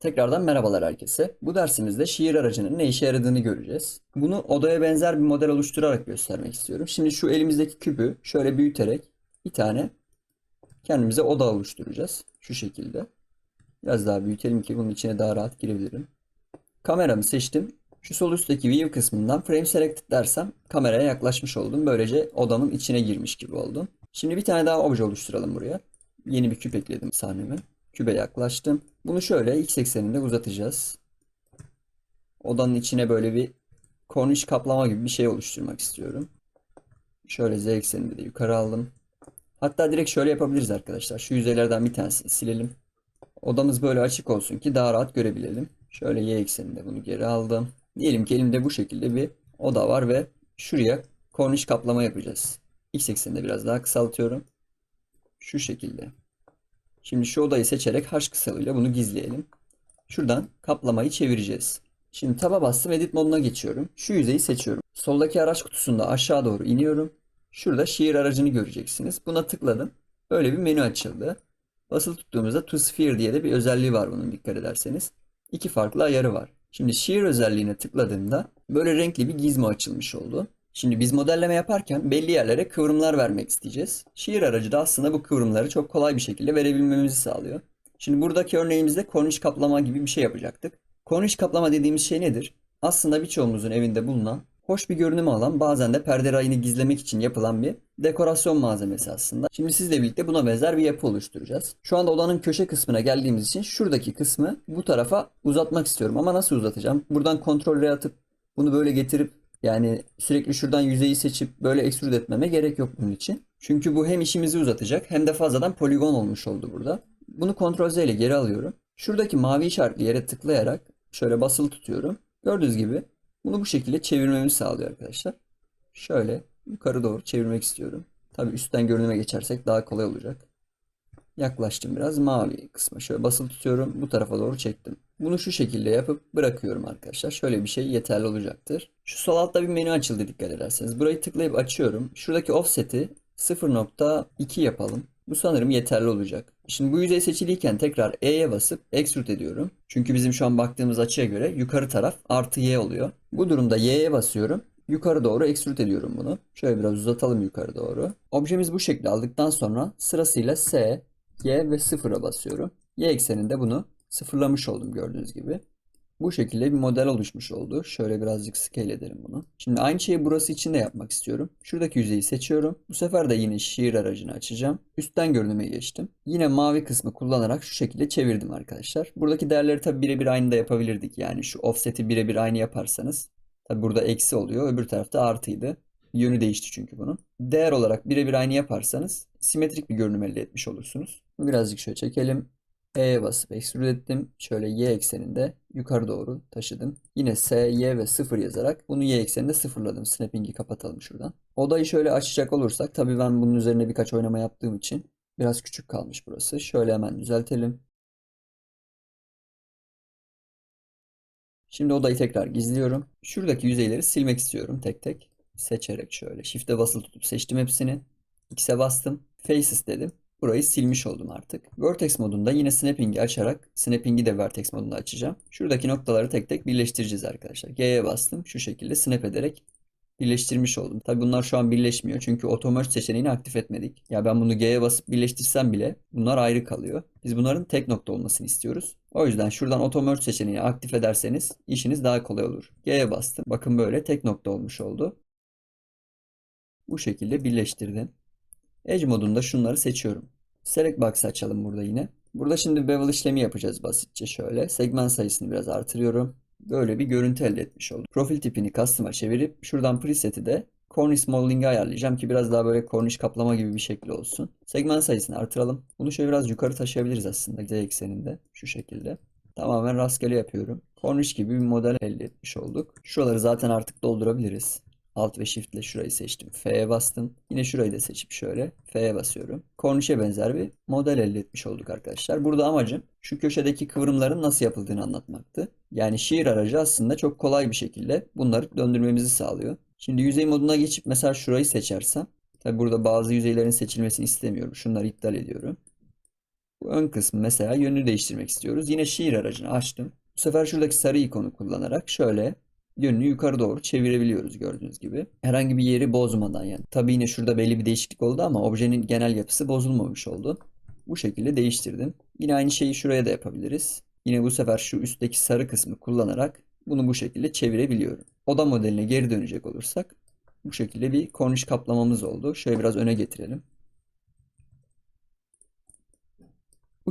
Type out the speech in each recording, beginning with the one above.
Tekrardan merhabalar herkese. Bu dersimizde şiir aracının ne işe yaradığını göreceğiz. Bunu odaya benzer bir model oluşturarak göstermek istiyorum. Şimdi şu elimizdeki küpü şöyle büyüterek bir tane kendimize oda oluşturacağız. Şu şekilde. Biraz daha büyütelim ki bunun içine daha rahat girebilirim. Kameramı seçtim. Şu sol üstteki view kısmından frame selected dersem kameraya yaklaşmış oldum. Böylece odamın içine girmiş gibi oldum. Şimdi bir tane daha obje oluşturalım buraya. Yeni bir küp ekledim sahneme. Kübe yaklaştım. Bunu şöyle x ekseninde uzatacağız. Odanın içine böyle bir korniş kaplama gibi bir şey oluşturmak istiyorum. Şöyle z ekseninde de yukarı aldım. Hatta direkt şöyle yapabiliriz arkadaşlar. Şu yüzeylerden bir tanesini silelim. Odamız böyle açık olsun ki daha rahat görebilelim. Şöyle y ekseninde bunu geri aldım. Diyelim ki elimde bu şekilde bir oda var ve şuraya korniş kaplama yapacağız. X ekseninde biraz daha kısaltıyorum. Şu şekilde. Şimdi şu odayı seçerek H kısalıyla bunu gizleyelim. Şuradan kaplamayı çevireceğiz. Şimdi taba bastım edit moduna geçiyorum. Şu yüzeyi seçiyorum. Soldaki araç kutusunda aşağı doğru iniyorum. Şurada şiir aracını göreceksiniz. Buna tıkladım. Böyle bir menü açıldı. Basılı tuttuğumuzda to sphere diye de bir özelliği var bunun dikkat ederseniz. İki farklı ayarı var. Şimdi şiir özelliğine tıkladığımda böyle renkli bir gizmo açılmış oldu. Şimdi biz modelleme yaparken belli yerlere kıvrımlar vermek isteyeceğiz. Şiir aracı da aslında bu kıvrımları çok kolay bir şekilde verebilmemizi sağlıyor. Şimdi buradaki örneğimizde korniş kaplama gibi bir şey yapacaktık. Korniş kaplama dediğimiz şey nedir? Aslında birçoğumuzun evinde bulunan, hoş bir görünüm alan, bazen de perde rayını gizlemek için yapılan bir dekorasyon malzemesi aslında. Şimdi sizle birlikte buna benzer bir yapı oluşturacağız. Şu anda odanın köşe kısmına geldiğimiz için şuradaki kısmı bu tarafa uzatmak istiyorum. Ama nasıl uzatacağım? Buradan kontrol atıp bunu böyle getirip yani sürekli şuradan yüzeyi seçip böyle extrude etmeme gerek yok bunun için. Çünkü bu hem işimizi uzatacak hem de fazladan poligon olmuş oldu burada. Bunu Ctrl Z ile geri alıyorum. Şuradaki mavi işaretli yere tıklayarak şöyle basılı tutuyorum. Gördüğünüz gibi bunu bu şekilde çevirmemi sağlıyor arkadaşlar. Şöyle yukarı doğru çevirmek istiyorum. Tabi üstten görünüme geçersek daha kolay olacak. Yaklaştım biraz mavi kısma şöyle basılı tutuyorum bu tarafa doğru çektim. Bunu şu şekilde yapıp bırakıyorum arkadaşlar. Şöyle bir şey yeterli olacaktır. Şu sol altta bir menü açıldı dikkat ederseniz. Burayı tıklayıp açıyorum. Şuradaki offset'i 0.2 yapalım. Bu sanırım yeterli olacak. Şimdi bu yüzey seçiliyken tekrar E'ye basıp extrude ediyorum. Çünkü bizim şu an baktığımız açıya göre yukarı taraf artı Y oluyor. Bu durumda Y'ye basıyorum. Yukarı doğru extrude ediyorum bunu. Şöyle biraz uzatalım yukarı doğru. Objemiz bu şekilde aldıktan sonra sırasıyla S, Y ve 0'a basıyorum. Y ekseninde bunu sıfırlamış oldum gördüğünüz gibi. Bu şekilde bir model oluşmuş oldu. Şöyle birazcık scale edelim bunu. Şimdi aynı şeyi burası için de yapmak istiyorum. Şuradaki yüzeyi seçiyorum. Bu sefer de yine şiir aracını açacağım. Üstten görünüme geçtim. Yine mavi kısmı kullanarak şu şekilde çevirdim arkadaşlar. Buradaki değerleri tabi birebir aynı da yapabilirdik. Yani şu offset'i birebir aynı yaparsanız. Tabi burada eksi oluyor. Öbür tarafta artıydı. Yönü değişti çünkü bunun. Değer olarak birebir aynı yaparsanız simetrik bir görünüm elde etmiş olursunuz. Birazcık şöyle çekelim. E'ye basıp extrude ettim. Şöyle Y ekseninde yukarı doğru taşıdım. Yine S, Y ve 0 yazarak bunu Y ekseninde sıfırladım. Snapping'i kapatalım şuradan. Odayı şöyle açacak olursak tabii ben bunun üzerine birkaç oynama yaptığım için biraz küçük kalmış burası. Şöyle hemen düzeltelim. Şimdi odayı tekrar gizliyorum. Şuradaki yüzeyleri silmek istiyorum tek tek. Seçerek şöyle shift'e basılı tutup seçtim hepsini. X'e bastım. Faces dedim. Burayı silmiş oldum artık. Vertex modunda yine snapping'i açarak snapping'i de vertex modunda açacağım. Şuradaki noktaları tek tek birleştireceğiz arkadaşlar. G'ye bastım. Şu şekilde snap ederek birleştirmiş oldum. Tabi bunlar şu an birleşmiyor çünkü auto seçeneğini aktif etmedik. Ya ben bunu G'ye basıp birleştirsem bile bunlar ayrı kalıyor. Biz bunların tek nokta olmasını istiyoruz. O yüzden şuradan auto seçeneğini aktif ederseniz işiniz daha kolay olur. G'ye bastım. Bakın böyle tek nokta olmuş oldu. Bu şekilde birleştirdim. Edge modunda şunları seçiyorum. Select Box açalım burada yine. Burada şimdi bevel işlemi yapacağız basitçe şöyle. Segment sayısını biraz artırıyorum. Böyle bir görüntü elde etmiş olduk. Profil tipini custom'a çevirip şuradan preset'i de Cornish Modeling'e ayarlayacağım ki biraz daha böyle cornish kaplama gibi bir şekli olsun. Segment sayısını artıralım. Bunu şöyle biraz yukarı taşıyabiliriz aslında Z ekseninde. Şu şekilde. Tamamen rastgele yapıyorum. Cornish gibi bir model elde etmiş olduk. Şuraları zaten artık doldurabiliriz. Alt ve Shift ile şurayı seçtim. F'ye bastım. Yine şurayı da seçip şöyle F'ye basıyorum. Cornish'e benzer bir model elde etmiş olduk arkadaşlar. Burada amacım şu köşedeki kıvrımların nasıl yapıldığını anlatmaktı. Yani şiir aracı aslında çok kolay bir şekilde bunları döndürmemizi sağlıyor. Şimdi yüzey moduna geçip mesela şurayı seçersem. Tabi burada bazı yüzeylerin seçilmesini istemiyorum. Şunları iptal ediyorum. Bu ön kısmı mesela yönünü değiştirmek istiyoruz. Yine şiir aracını açtım. Bu sefer şuradaki sarı ikonu kullanarak şöyle yönünü yukarı doğru çevirebiliyoruz gördüğünüz gibi. Herhangi bir yeri bozmadan yani. Tabii yine şurada belli bir değişiklik oldu ama objenin genel yapısı bozulmamış oldu. Bu şekilde değiştirdim. Yine aynı şeyi şuraya da yapabiliriz. Yine bu sefer şu üstteki sarı kısmı kullanarak bunu bu şekilde çevirebiliyorum. Oda modeline geri dönecek olursak bu şekilde bir korniş kaplamamız oldu. Şöyle biraz öne getirelim.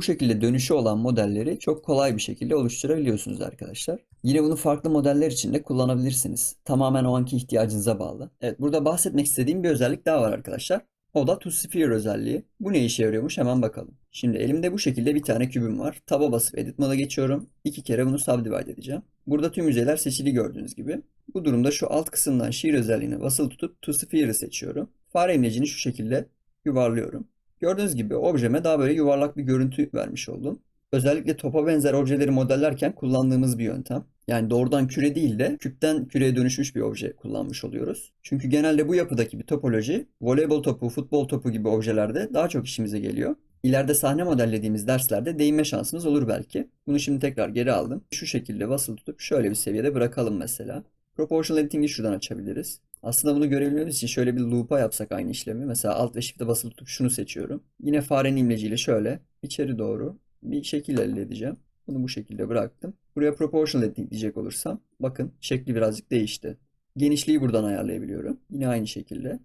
Bu şekilde dönüşü olan modelleri çok kolay bir şekilde oluşturabiliyorsunuz arkadaşlar. Yine bunu farklı modeller için de kullanabilirsiniz. Tamamen o anki ihtiyacınıza bağlı. Evet burada bahsetmek istediğim bir özellik daha var arkadaşlar. O da To Sphere özelliği. Bu ne işe yarıyormuş hemen bakalım. Şimdi elimde bu şekilde bir tane kübüm var. Taba basıp Edit moda geçiyorum. İki kere bunu subdivide edeceğim. Burada tüm yüzeyler seçili gördüğünüz gibi. Bu durumda şu alt kısımdan Shear özelliğine basılı tutup To seçiyorum. Fare imlecini şu şekilde yuvarlıyorum. Gördüğünüz gibi objeme daha böyle yuvarlak bir görüntü vermiş oldum. Özellikle topa benzer objeleri modellerken kullandığımız bir yöntem. Yani doğrudan küre değil de küpten küreye dönüşmüş bir obje kullanmış oluyoruz. Çünkü genelde bu yapıdaki bir topoloji voleybol topu, futbol topu gibi objelerde daha çok işimize geliyor. İleride sahne modellediğimiz derslerde değinme şansımız olur belki. Bunu şimdi tekrar geri aldım. Şu şekilde basılı tutup şöyle bir seviyede bırakalım mesela. Proportional Editing'i şuradan açabiliriz. Aslında bunu görebilmemiz için şöyle bir loop'a yapsak aynı işlemi. Mesela Alt ve Shift'e basılı tutup şunu seçiyorum. Yine farenin imleciyle şöyle içeri doğru bir şekil elde edeceğim. Bunu bu şekilde bıraktım. Buraya Proportional Editing diyecek olursam bakın şekli birazcık değişti. Genişliği buradan ayarlayabiliyorum. Yine aynı şekilde.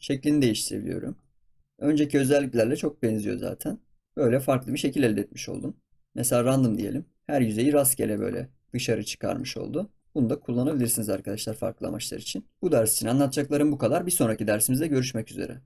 Şeklini değiştirebiliyorum. Önceki özelliklerle çok benziyor zaten. Böyle farklı bir şekil elde etmiş oldum. Mesela random diyelim. Her yüzeyi rastgele böyle dışarı çıkarmış oldu. Bunu da kullanabilirsiniz arkadaşlar farklı amaçlar için. Bu ders için anlatacaklarım bu kadar. Bir sonraki dersimizde görüşmek üzere.